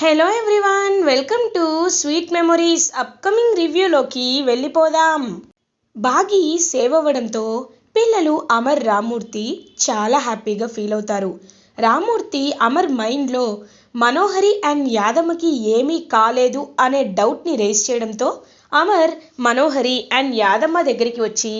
Hello everyone welcome to sweet memories upcoming రివ్యూలోకి వెళ్ళిపోదాం. బాగి save అవ్వడంతో పిల్లలు అమర్ రామ్మూర్తి చాలా హ్యాపీగా ఫీల్ అవుతారు. రామ్మూర్తి అమర్ మైండ్లో మనోహరి అండ్ యాదమ్మకి ఏమీ కాలేదు అనే డౌట్ని రేస్ చేయడంతో అమర్ మనోహరి అండ్ యాదమ్మ దగ్గరికి వచ్చి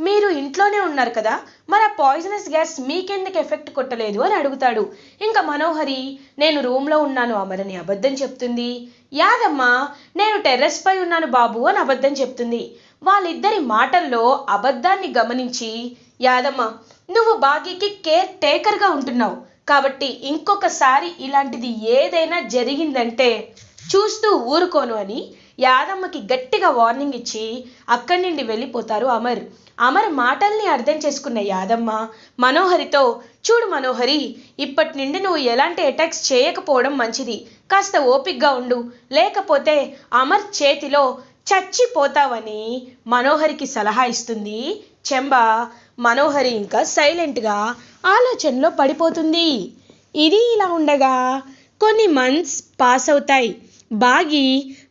మీరు ఇంట్లోనే ఉన్నారు కదా మరి ఆ పాయిజనస్ గ్యాస్ మీకెందుకు ఎఫెక్ట్ కొట్టలేదు అని అడుగుతాడు. ఇంకా మనోహరి నేను రూమ్లో ఉన్నాను అమరని అబద్ధం చెప్తుంది. యాదమ్మ నేను టెర్రస్ పై ఉన్నాను బాబు అని అబద్ధం చెప్తుంది. వాళ్ళిద్దరి మాటల్లో అబద్ధాన్ని గమనించి యాదమ్మ నువ్వు బాగీకి కేర్ టేకర్గా ఉంటున్నావు. కాబట్టి ఇంకొకసారి ఇలాంటిది ఏదైనా జరిగిందంటే చూస్తూ ఊరుకోను అని యాదమ్మకి గట్టిగా వార్నింగ్ ఇచ్చి అక్కడి నుండి వెళ్ళిపోతారు అమర్. అమర్ మాటల్ని అర్థం చేసుకున్న యాదమ్మ మనోహరితో చూడు మనోహరి ఇప్పటి నుండి నువ్వు ఎలాంటి అటాక్స్ చేయకపోవడం మంచిది. కాస్త ఓపిగ్గా ఉండు. లేకపోతే అమర్ చేతిలో చచ్చిపోతావని మనోహరికి సలహా ఇస్తుంది. చెంబ మనోహరి ఇంకా సైలెంట్గా ఆలోచనలో పడిపోతుంది. ఇది ఇలా ఉండగా కొన్ని మంత్స్ పాస్ అవుతాయి. బాగి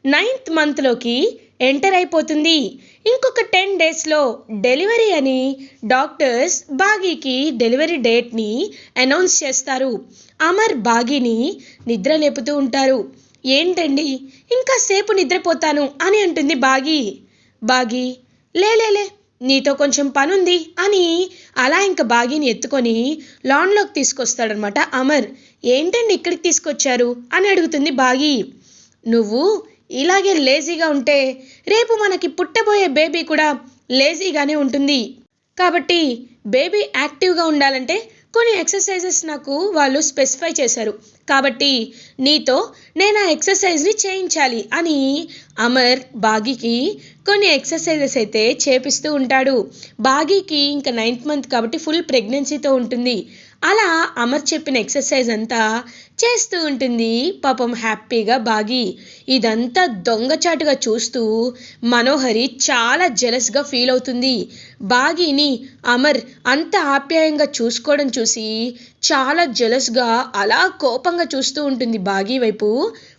నైన్త్ మంత్లోకి ఎంటర్ అయిపోతుంది. ఇంకొక టెన్ డేస్లో డెలివరీ అని డాక్టర్స్ బాగీకి డెలివరీ డేట్ని అనౌన్స్ చేస్తారు. అమర్ బాగీని నిద్ర లేపుతూ ఉంటారు. ఏంటండి? ఇంకా సేపు నిద్రపోతాను అని అంటుంది బాగి. బాగి లేలేలే నీతో కొంచెం పనుంది అని అలా ఇంకా బాగీని ఎత్తుకొని లాన్లోకి తీసుకొస్తాడనమాట అమర్. ఏంటండి ఇక్కడికి తీసుకొచ్చారు? అని అడుగుతుంది బాగి. నువ్వు ఇలాగే లేజీగా ఉంటే రేపు మనకి పుట్టబోయే బేబీ కూడా లేజీగానే ఉంటుంది. కాబట్టి బేబీ యాక్టివ్గా ఉండాలంటే కొన్ని ఎక్సర్సైజెస్ నాకు వాళ్ళు స్పెసిఫై చేశారు. కాబట్టి నీతో నేను ఆ ఎక్సర్సైజ్ని చేయించాలి అని అమర్ బాగీకి కొన్ని ఎక్సర్సైజెస్ అయితే చేపిస్తూ ఉంటాడు. బాగీకి ఇంకా నైన్త్ మంత్ కాబట్టి ఫుల్ ప్రెగ్నెన్సీతో ఉంటుంది. అలా అమర్ చెప్పిన ఎక్సర్సైజ్ అంతా చేస్తూ ఉంటుంది పాపం హ్యాపీగా బాగి. ఇదంతా దొంగచాటుగా చూస్తూ మనోహరి చాలా జెలస్గా ఫీల్ అవుతుంది. బాగిని అమర్ అంత ఆప్యాయంగా చూసుకోవడం చూసి చాలా జెలస్గా అలా కోపంగా చూస్తూ ఉంటుంది బాగి వైపు.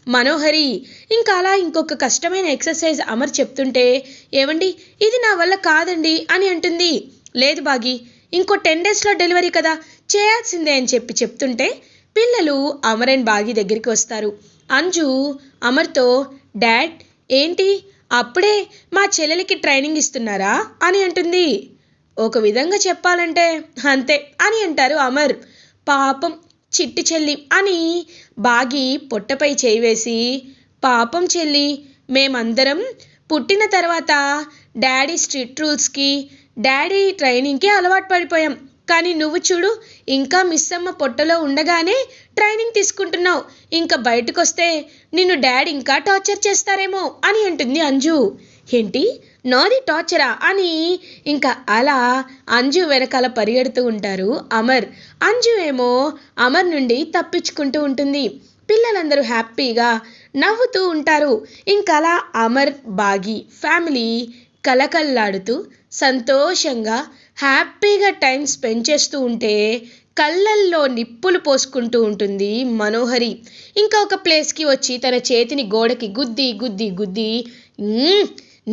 మనోహరి ఇంకా అలా ఇంకొక కష్టమైన ఎక్సర్సైజ్ అమర్ చెప్తుంటే ఏమండి ఇది నా వల్ల కాదండి అని అంటుంది. లేదు బాగి ఇంకో టెన్ డేస్లో డెలివరీ కదా చేయాల్సిందే అని చెప్పి చెప్తుంటే పిల్లలు అమర్ అండ్ బాగి దగ్గరికి వస్తారు. అంజు అమర్తో డాడ్ ఏంటి? అప్పుడే మా చెల్లెలకి ట్రైనింగ్ ఇస్తున్నారా? అని అంటుంది. ఒక విధంగా చెప్పాలంటే అంతే అని అంటారు అమర్. పాపం చిట్టి చెల్లి అని బాగి పొట్టపై చేయివేసి పాపం చెల్లి మేమందరం పుట్టిన తర్వాత డాడీ స్ట్రిక్ట్ రూల్స్కి డాడీ ట్రైనింగ్కి అలవాటు పడిపోయాం. కానీ నువ్వు చూడు ఇంకా మిస్ అమ్మ పొట్టలో ఉండగానే ట్రైనింగ్ తీసుకుంటున్నావు. ఇంకా బయటకు వస్తే నిన్ను డాడీ ఇంకా టార్చర్ చేస్తారేమో అని అంటుంది అంజు. ఏంటి? నాది టార్చరా అని ఇంకా అలా అంజు వెనకాల పరిగెడుతూ ఉంటారు అమర్. అంజు ఏమో అమర్ నుండి తప్పించుకుంటూ ఉంటుంది. పిల్లలందరూ హ్యాపీగా నవ్వుతూ ఉంటారు. ఇంకా అలా అమర్ బాగి ఫ్యామిలీ కలకల్లాడుతూ సంతోషంగా హ్యాపీగా టైం స్పెండ్ చేస్తూ ఉంటే కళ్ళల్లో నిప్పులు పోసుకుంటూ ఉంటుంది మనోహరి. ఇంకా ఒక ప్లేస్కి వచ్చి తన చేతిని గోడకి గుద్ది గుద్ది గుద్ది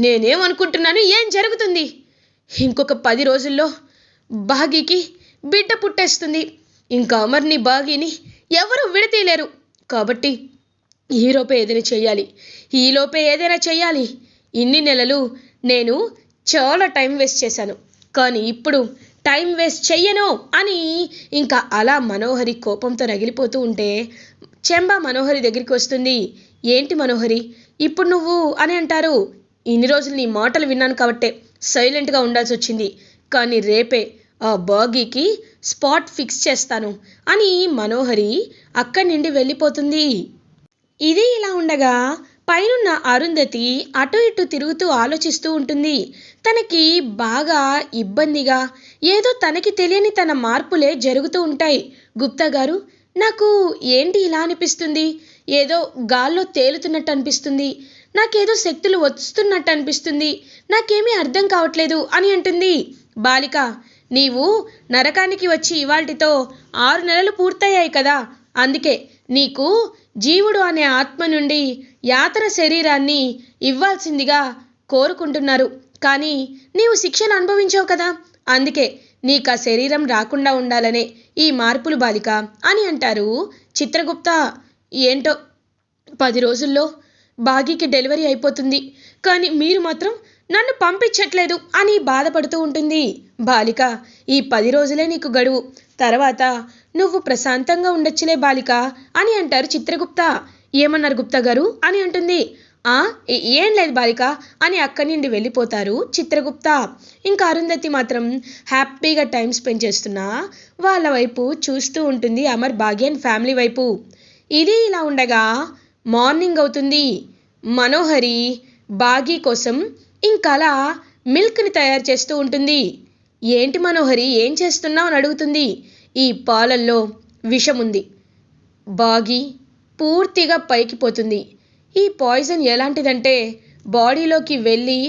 నేనేమనుకుంటున్నాను? ఏం జరుగుతుంది? ఇంకొక పది రోజుల్లో బాగీకి బిడ్డ పుట్టేస్తుంది. ఇంకా అమర్ని బాగీని ఎవరు విడతీయలేరు. కాబట్టి ఈలోపే ఏదైనా చేయాలి. ఈలోపే ఏదైనా చేయాలి. ఇన్ని నెలలు నేను చాలా టైం వేస్ట్ చేశాను. కానీ ఇప్పుడు టైం వేస్ట్ చెయ్యను అని ఇంకా అలా మనోహరి కోపంతో రగిలిపోతూ ఉంటే చెంబ మనోహరి దగ్గరికి వస్తుంది. ఏంటి మనోహరి? ఇప్పుడు నువ్వు అని అంటారు. ఇన్ని రోజులు నీ మాటలు విన్నాను కాబట్టే సైలెంట్గా ఉండాల్సి వచ్చింది. కానీ రేపే ఆ బాగీకి స్పాట్ ఫిక్స్ చేస్తాను అని మనోహరి అక్కడి నుండి వెళ్ళిపోతుంది. ఇది ఇలా ఉండగా పైనున్న అరుంధతి అటు ఇటు తిరుగుతూ ఆలోచిస్తూ ఉంటుంది. తనకి బాగా ఇబ్బందిగా ఏదో తనకి తెలియని తన మార్పులే జరుగుతూ ఉంటాయి. గుప్తా గారు నాకు ఏంటి ఇలా అనిపిస్తుంది? ఏదో గాల్లో తేలుతున్నట్టు అనిపిస్తుంది. నాకేదో శక్తులు వస్తున్నట్టు అనిపిస్తుంది. నాకేమీ అర్థం కావట్లేదు అని అంటుంది. బాలిక నీవు నరకానికి వచ్చి ఇవాల్టితో ఆరు నెలలు పూర్తయ్యాయి కదా. అందుకే నీకు జీవుడు అనే ఆత్మ నుండి యాతన శరీరాన్ని ఇవ్వాల్సిందిగా కోరుకుంటున్నారు. కానీ నీవు శిక్షను అనుభవించావు కదా? అందుకే నీకు ఆ శరీరం రాకుండా ఉండాలనే ఈ మార్పులు బాలిక అని అంటారు చిత్రగుప్త. ఏంటో? పది రోజుల్లో బాగీకి డెలివరీ అయిపోతుంది. కానీ మీరు మాత్రం నన్ను పంపించట్లేదు అని బాధపడుతూ ఉంటుంది. బాలిక ఈ పది రోజులే నీకు గడువు. తర్వాత నువ్వు ప్రశాంతంగా ఉండొచ్చులే బాలిక అని అంటారు చిత్రగుప్త. ఏమన్నారు గుప్తా గారు? అని అంటుంది. ఆ ఏం లేదు బాలిక అని అక్కడి నుండి వెళ్ళిపోతారు చిత్రగుప్త. ఇంకా అరుంధతి మాత్రం హ్యాపీగా టైం స్పెండ్ చేస్తున్నా వాళ్ళ వైపు చూస్తూ ఉంటుంది అమర్ భాగ్యన్ ఫ్యామిలీ వైపు. ఇది ఇలా ఉండగా మార్నింగ్ అవుతుంది. మనోహరి బాగీ కోసం ఇంకలా మిల్క్ని తయారు చేస్తూ ఉంటుంది. ఏంటి మనోహరి ఏం చేస్తున్నావు అని అడుగుతుంది. ఈ పాలల్లో విషం ఉంది బాగి పూర్తిగా పైకి పోతుంది. ఈ పాయిజన్ ఎలాంటిదంటే బాడీలోకి వెళ్ళి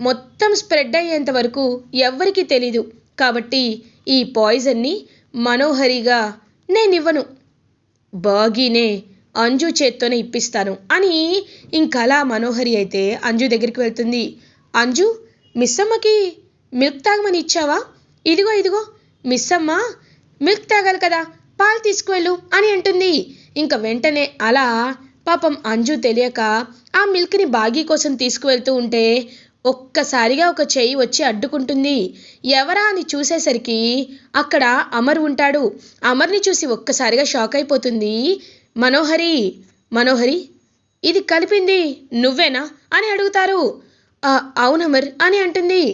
మొత్తం స్ప్రెడ్ అయ్యేంత వరకు ఎవ్వరికీ తెలీదు. కాబట్టి ఈ పాయిజన్ని మనోహరిగా నేనివ్వను. బాగీనే అంజు చేత్తోనే ఇప్పిస్తాను అని ఇంకలా మనోహరి అయితే అంజు దగ్గరికి వెళ్తుంది. అంజు మిస్సమ్మకి మిల్క్ తాగమని ఇచ్చావా? ఇదిగో ఇదిగో మిస్సమ్మ మిల్క్ తాగాలి కదా పాలు తీసుకువెళ్ళు అని అంటుంది. ఇంకా వెంటనే అలా పాపం అంజు తెలియక ఆ మిల్క్ని బాగీ కోసం తీసుకువెళ్తూ ఉంటే ఒక్కసారిగా ఒక చెయ్యి వచ్చి అడ్డుకుంటుంది. ఎవరా అని చూసేసరికి అక్కడ అమర్ ఉంటాడు. అమర్ని చూసి ఒక్కసారిగా షాక్ అయిపోతుంది. మనోహరి మనోహరి ఇది కలిపింది నువ్వేనా అని అడుగుతారు. అవునమర్ అవును అమర్ అని అంటుంది.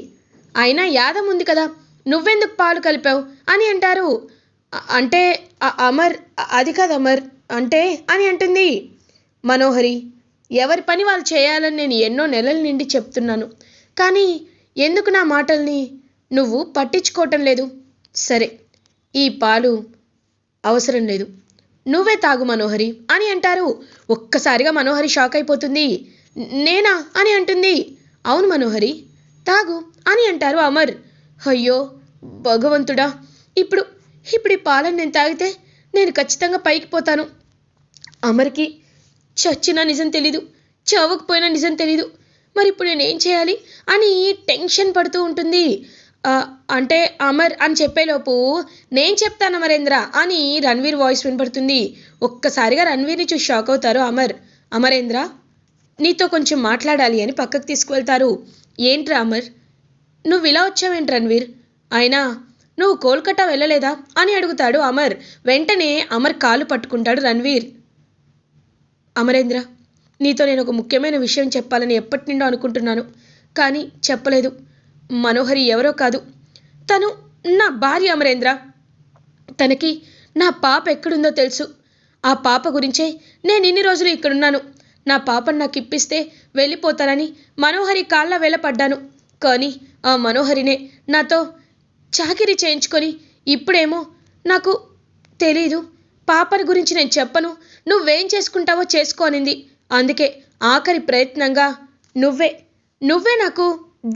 అయినా యాదం ఉంది కదా నువ్వెందుకు పాలు కలిపావు? అని అంటారు. అంటే అమర్ అది కాదు అమర్ అంటే అని అంటుంది. మనోహరి ఎవరి పని వాళ్ళు చేయాలని నేను ఎన్నో నెలల నుండి చెప్తున్నాను. కానీ ఎందుకు నా మాటల్ని నువ్వు పట్టించుకోవటం లేదు? సరే ఈ పాలు అవసరం లేదు. నువ్వే తాగు మనోహరి అని అంటారు. ఒక్కసారిగా మనోహరి షాక్ అయిపోతుంది. నేనా? అని అంటుంది. అవును మనోహరి తాగు అని అంటారు అమర్. అయ్యో భగవంతుడా ఇప్పుడు ఇప్పుడు ఈ పాలను నేను తాగితే నేను ఖచ్చితంగా పైకి పోతాను. అమర్కి చచ్చినా నిజం తెలీదు చావకపోయినా నిజం తెలీదు. మరి ఇప్పుడు నేను ఏం చేయాలి అని టెన్షన్ పడుతూ ఉంటుంది. అంటే అమర్ అని చెప్పేలోపు నేను చెప్తాను అమరేంద్ర అని రణ్వీర్ వాయిస్ వినపడుతుంది ఒక్కసారిగా రణ్వీర్ని చూసి షాక్ అవుతారు అమర్. అమరేంద్ర నీతో కొంచెం మాట్లాడాలి అని పక్కకు తీసుకువెళ్తారు. ఏంట్రా అమర్? నువ్వు ఇలా వచ్చావేంటి రణ్వీర్? అయినా నువ్వు కోల్కతా వెళ్ళలేదా? అని అడుగుతాడు అమర్. వెంటనే అమర్ కాలు పట్టుకుంటాడు రణ్వీర్. అమరేంద్ర నీతో నేను ఒక ముఖ్యమైన విషయం చెప్పాలని ఎప్పటి నుండో అనుకుంటున్నాను కానీ చెప్పలేదు. మనోహరి ఎవరో కాదు. తను నా భార్య అమరేంద్ర. తనకి నా పాప ఎక్కడుందో తెలుసు. ఆ పాప గురించే నేను ఇన్ని రోజులు ఇక్కడున్నాను. నా పాపను నాకు ఇప్పిస్తే వెళ్ళిపోతానని మనోహరి కాళ్ళ వేలపడ్డాను కానీ ఆ మనోహరినే నాతో చాకిరీ చేయించుకొని ఇప్పుడేమో నాకు తెలీదు. పాపని గురించి నేను చెప్పను. నువ్వేం చేసుకుంటావో చేసుకోనింది అందుకే ఆఖరి ప్రయత్నంగా నువ్వే నువ్వే నాకు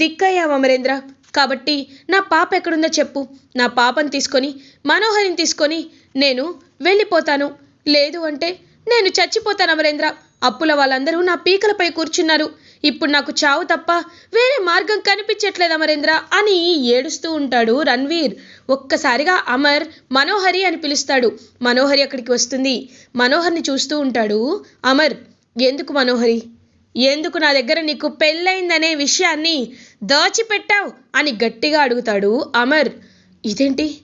దిక్కయ్యావు అమరేంద్ర? కాబట్టి నా పాప ఎక్కడుందో చెప్పు. నా పాపని తీసుకొని మనోహరిని తీసుకొని నేను వెళ్ళిపోతాను. లేదు అంటే నేను చచ్చిపోతాను అమరేంద్ర. అప్పుల వాళ్ళందరూ నా పీకలపై కూర్చున్నారు. ఇప్పుడు నాకు చావు తప్ప వేరే మార్గం కనిపించట్లేదు అమరేంద్ర అని ఏడుస్తూ ఉంటాడు రణ్వీర్. ఒక్కసారిగా అమర్ మనోహరి అని పిలుస్తాడు. మనోహరి అక్కడికి వస్తుంది. మనోహర్ని చూస్తూ ఉంటాడు. అమర్ ఎందుకు మనోహరి? ఎందుకు నా దగ్గర నీకు పెళ్ళయిందనే విషయాన్ని దాచిపెట్టావు? అని గట్టిగా అడుగుతాడు అమర్. ఇదేంటి?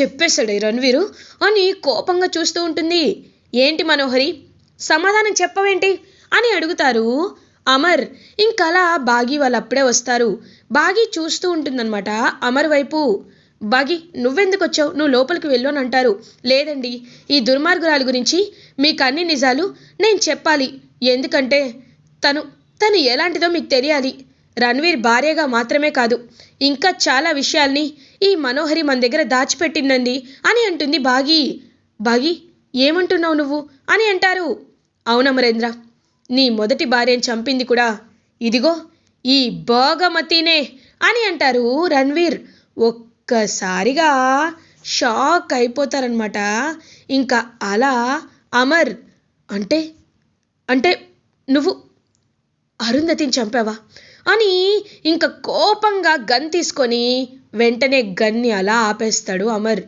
చెప్పేశాడు రణ్వీరు? అని కోపంగా చూస్తూ ఉంటుంది. ఏంటి మనోహరి? సమాధానం చెప్పవేంటి? అని అడుగుతారు అమర్ ఇంకలా బాగి వాళ్ళు అప్పుడే వస్తారు. బాగి చూస్తూ ఉంటుందన్నమాట. అమర్ వైపు బాగి నువ్వెందుకు వచ్చావు నువ్వు లోపలికి వెళ్ళు అని అంటారు. లేదండి ఈ దుర్మార్గురాలు గురించి మీకు అన్ని నిజాలు నేను చెప్పాలి. ఎందుకంటే తను తను ఎలాంటిదో మీకు తెలియాలి. రణ్వీర్ భార్యగా మాత్రమే కాదు ఇంకా చాలా విషయాల్ని ఈ మనోహరి మన దగ్గర దాచిపెట్టిందండి అని అంటుంది బాగి. బాగి ఏమంటున్నావు నువ్వు అని అంటారు. అవునమరేంద్ర? నీ మొదటి భార్యను చంపింది కూడా. ఇదిగో ఈ భోగమతినే అని అంటారు రణ్వీర్. ఒక్కసారిగా షాక్ అయిపోతారనమాట ఇంకా అలా అమర్ అంటే అంటే నువ్వు అరుంధతిని చంపావా అని ఇంక కోపంగా గన్ తీసుకొని వెంటనే గన్ని అలా ఆపేస్తాడు అమర్.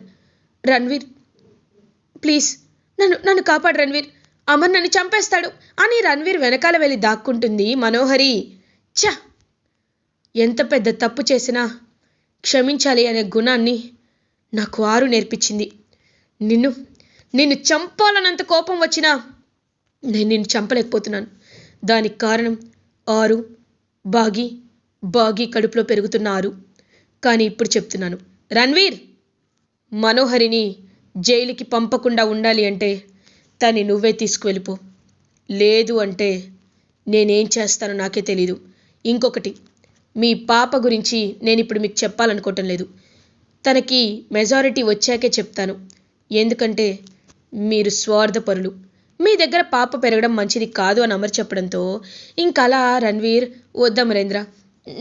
రణ్వీర్ ప్లీజ్ నన్ను నన్ను కాపాడు రణ్వీర్. అమర్ నన్ను చంపేస్తాడు అని రణ్వీర్ వెనకాల వెళ్ళి దాక్కుంటుంది మనోహరి. చ ఎంత పెద్ద తప్పు చేసినా క్షమించాలి అనే గుణాన్ని నాకు ఆరు నేర్పించింది. నిన్ను నిన్ను చంపాలన్నంత కోపం వచ్చినా నేను నిన్ను చంపలేకపోతున్నాను. దానికి కారణం ఆరు బాగి బాగి కడుపులో పెరుగుతున్న ఆరు. కానీ ఇప్పుడు చెప్తున్నాను. రణ్వీర్! మనోహరిని జైలుకి పంపకుండా ఉండాలి అంటే తన్ని నువ్వే తీసుకువెళ్ళిపో. లేదు అంటే నేనేం చేస్తానో నాకే తెలీదు. ఇంకొకటి మీ పాప గురించి నేను ఇప్పుడు మీకు చెప్పాలనుకోవటం లేదు. తనకి మెజారిటీ వచ్చాకే చెప్తాను. ఎందుకంటే మీరు స్వార్థపరులు. మీ దగ్గర పాప పెరగడం మంచిది కాదు అని అమర్ చెప్పడంతో ఇంకలా రణ్వీర్ వద్దా మరేంద్ర.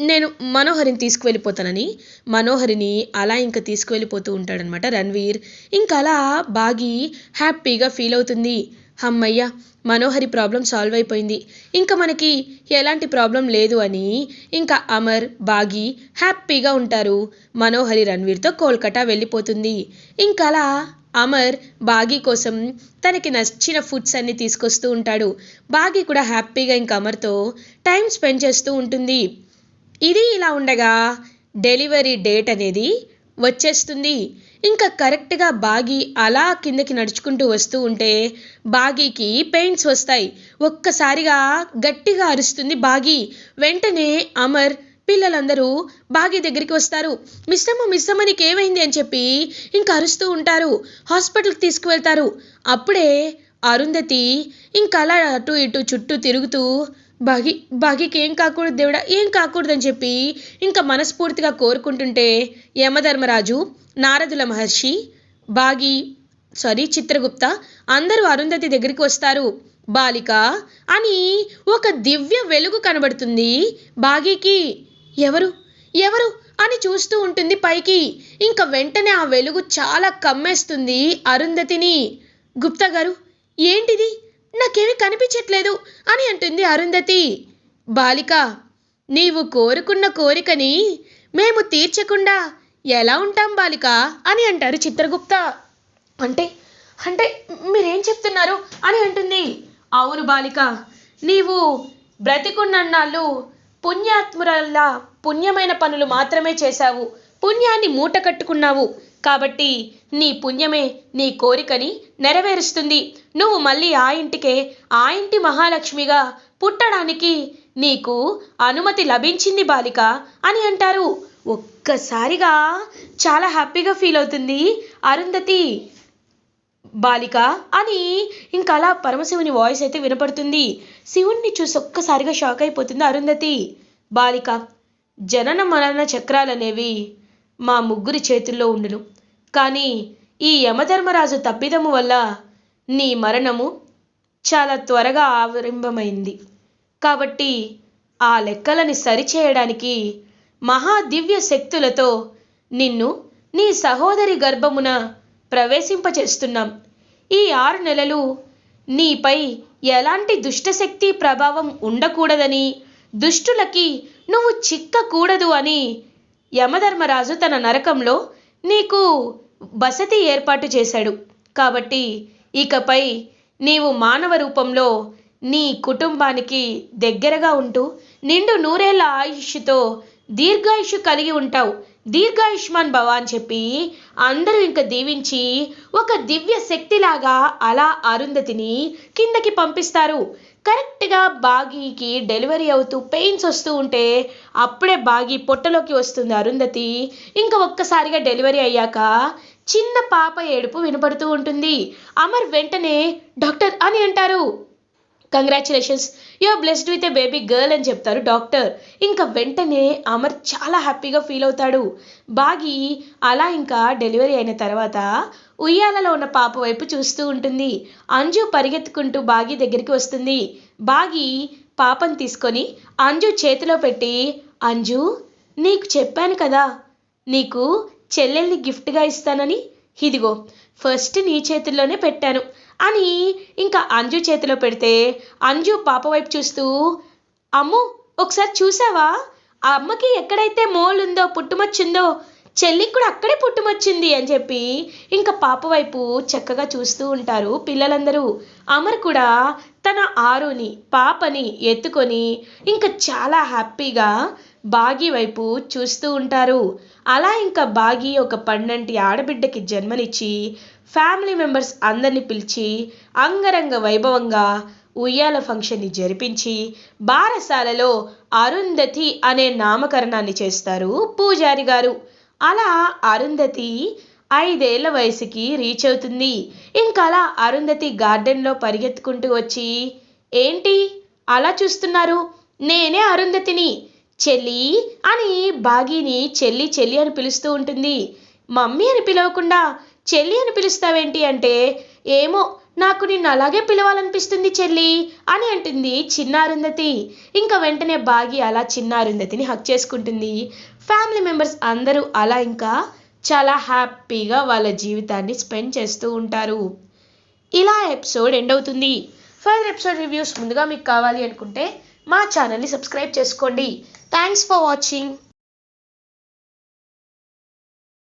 నేను మనోహరిని తీసుకువెళ్ళిపోతానని మనోహరిని అలా ఇంకా తీసుకువెళ్ళిపోతూ ఉంటాడనమాట రణ్వీర్. అలా బాగి హ్యాపీగా ఫీల్ అవుతుంది. అమ్మయ్య మనోహరి ప్రాబ్లం సాల్వ్ అయిపోయింది. ఇంకా మనకి ఎలాంటి ప్రాబ్లం లేదు అని ఇంకా అమర్ బాగి హ్యాపీగా ఉంటారు. మనోహరి రణ్వీర్తో కోల్కతా వెళ్ళిపోతుంది. ఇంకా అలా అమర్ బాగి కోసం తనకి నచ్చిన ఫుడ్స్ అన్ని తీసుకొస్తూ ఉంటాడు. బాగి కూడా హ్యాపీగా ఇంకా అమర్తో టైం స్పెండ్ చేస్తూ ఉంటుంది. ఇది ఇలా ఉండగా డెలివరీ డేట్ అనేది వచ్చేస్తుంది. ఇంకా కరెక్ట్గా బాగి అలా కిందకి నడుచుకుంటూ వస్తూ ఉంటే బాగీకి పెయింట్స్ వస్తాయి. ఒక్కసారిగా గట్టిగా అరుస్తుంది బాగి. వెంటనే అమర్ పిల్లలందరూ బాగి దగ్గరికి వస్తారు. మిస్సమ్మ మిస్సమ్మ నీకు ఏమైంది అని చెప్పి ఇంకా అరుస్తూ ఉంటారు. హాస్పిటల్కి తీసుకువెళ్తారు. అప్పుడే అరుంధతి ఇంకా అలా అటు ఇటు చుట్టూ తిరుగుతూ బాగి బాగికి ఏం కాకూడదు దేవుడా? ఏం కాకూడదని చెప్పి ఇంకా మనస్ఫూర్తిగా కోరుకుంటుంటే యమధర్మరాజు నారదుల మహర్షి బాగి సారీ చిత్రగుప్త అందరూ అరుంధతి దగ్గరికి వస్తారు. బాలిక అని ఒక దివ్య వెలుగు కనబడుతుంది. బాగీకి ఎవరు? ఎవరు? అని చూస్తూ ఉంటుంది పైకి. ఇంకా వెంటనే ఆ వెలుగు చాలా కమ్మేస్తుంది అరుంధతిని. గుప్తా గారు ఏంటిది? నాకేమీ కనిపించట్లేదు అని అంటుంది అరుంధతి. బాలిక నీవు కోరుకున్న కోరికని మేము తీర్చకుండా ఎలా ఉంటాం బాలిక అని అంటారు చిత్రగుప్త. అంటే అంటే మీరేం చెప్తున్నారు అని అంటుంది. అవును బాలిక నీవు బ్రతికున్నన్నాళ్ళు పుణ్యాత్మురల్లా పుణ్యమైన పనులు మాత్రమే చేశావు. పుణ్యాన్ని మూట కట్టుకున్నావు కాబట్టి నీ పుణ్యమే నీ కోరికని నెరవేరుస్తుంది. నువ్వు మళ్ళీ ఆ ఇంటికే ఆ ఇంటి మహాలక్ష్మిగా పుట్టడానికి నీకు అనుమతి లభించింది బాలిక అని అంటారు. ఒక్కసారిగా చాలా హ్యాపీగా ఫీల్ అవుతుంది అరుంధతి బాలిక అని. ఇంకా అలా పరమశివుని వాయిస్ అయితే వినపడుతుంది. శివుణ్ణి చూసి ఒక్కసారిగా షాక్ అయిపోతుంది అరుంధతి బాలిక. జనన మరణ చక్రాలనేవి మా ముగ్గురి చేతుల్లో ఉండును. కానీ ఈ యమధర్మరాజు తప్పిదము వల్ల నీ మరణము చాలా త్వరగా ఆవిరంభమైంది. కాబట్టి ఆ లెక్కలని సరిచేయడానికి మహాదివ్య శక్తులతో నిన్ను నీ సహోదరి గర్భమున ప్రవేశింపచేస్తున్నాం. ఈ ఆరు నెలలు నీపై ఎలాంటి దుష్టశక్తి ప్రభావం ఉండకూడదని దుష్టులకి నువ్వు చిక్కకూడదు అని యమధర్మరాజు తన నరకంలో నీకు బసతి ఏర్పాటు చేశాడు. కాబట్టి ఇకపై నీవు మానవ రూపంలో నీ కుటుంబానికి దగ్గరగా ఉంటూ నిండు నూరేళ్ళ ఆయుష్తో దీర్ఘాయుషు కలిగి ఉంటావు. దీర్ఘాయుష్మాన్ భవ అని చెప్పి అందరూ ఇంకా దీవించి ఒక దివ్య శక్తిలాగా అలా అరుంధతిని కిందకి పంపిస్తారు. కరెక్ట్గా బాగీకి డెలివరీ అవుతూ పెయిన్స్ వస్తూ ఉంటే అప్పుడే బాగి పొట్టలోకి వస్తుంది అరుంధతి. ఇంకా ఒక్కసారిగా డెలివరీ అయ్యాక చిన్న పాప ఏడుపు వినపడుతూ ఉంటుంది. అమర్ వెంటనే డాక్టర్ అని అంటారు. Congratulations you're blessed with a baby girl అని చెప్తారు డాక్టర్. ఇంకా వెంటనే అమర్ చాలా హ్యాపీగా ఫీల్ అవుతాడు. బాగి అలా ఇంకా డెలివరీ అయిన తర్వాత ఉయ్యాలలో ఉన్న పాప వైపు చూస్తూ ఉంటుంది. అంజు పరిగెత్తుకుంటూ బాగి దగ్గరికి వస్తుంది. బాగి పాపను తీసుకొని అంజు చేతిలో పెట్టి అంజు నీకు చెప్పాను కదా నీకు చెల్లెల్ని గిఫ్ట్గా ఇస్తానని? ఇదిగో ఫస్ట్ నీ చేతుల్లోనే పెట్టాను. అని ఇంకా అంజు చేతిలో పెడితే అంజు పాప వైపు చూస్తూ అమ్ము ఒకసారి చూసావా? ఆ అమ్మకి ఎక్కడైతే మోల్ ఉందో చెల్లికి కూడా అక్కడే పుట్టుమచ్చింది అని చెప్పి ఇంకా పాప వైపు చక్కగా చూస్తూ ఉంటారు పిల్లలందరూ. అమర్ కూడా తన ఆరుని పాపని ఎత్తుకొని ఇంకా చాలా హ్యాపీగా బాగి వైపు చూస్తూ ఉంటారు. అలా ఇంకా బాగి ఒక పన్నెంటి ఆడబిడ్డకి జన్మనిచ్చి ఫ్యామిలీ మెంబర్స్ అందరిని పిలిచి అంగరంగ వైభవంగా ఉయ్యాల ఫంక్షన్ని జరిపించి బారసాలలో అరుంధతి అనే నామకరణాన్ని చేస్తారు పూజారి గారు. అలా అరుంధతి ఐదేళ్ళ వయసుకి రీచ్ అవుతుంది. ఇంకా అలా అరుంధతి గార్డెన్లో పరిగెత్తుకుంటూ వచ్చి ఏంటి? అలా చూస్తున్నారు? నేనే అరుంధతిని. చెల్లి అని బాగీని చెల్లి చెల్లి అని పిలుస్తూ ఉంటుంది. మమ్మీ అని పిలవకుండా చెల్లి అని పిలుస్తావేంటి అంటే ఏమో నాకు నిన్ను అలాగే పిలవాలనిపిస్తుంది చెల్లి అని అంటుంది చిన్నారుంధతి ఇంకా వెంటనే బాగి అలా చిన్నారుంధతిని హక్ చేసుకుంటుంది. ఫ్యామిలీ మెంబర్స్ అందరూ అలా ఇంకా చాలా హ్యాపీగా వాళ్ళ జీవితాన్ని స్పెండ్ చేస్తూ ఉంటారు. ఇలా ఎపిసోడ్ ఎండ్ అవుతుంది. ఫర్దర్ ఎపిసోడ్ రివ్యూస్ ముందుగా మీకు కావాలి అనుకుంటే మా ఛానల్ని సబ్స్క్రైబ్ చేసుకోండి. Thanks for watching.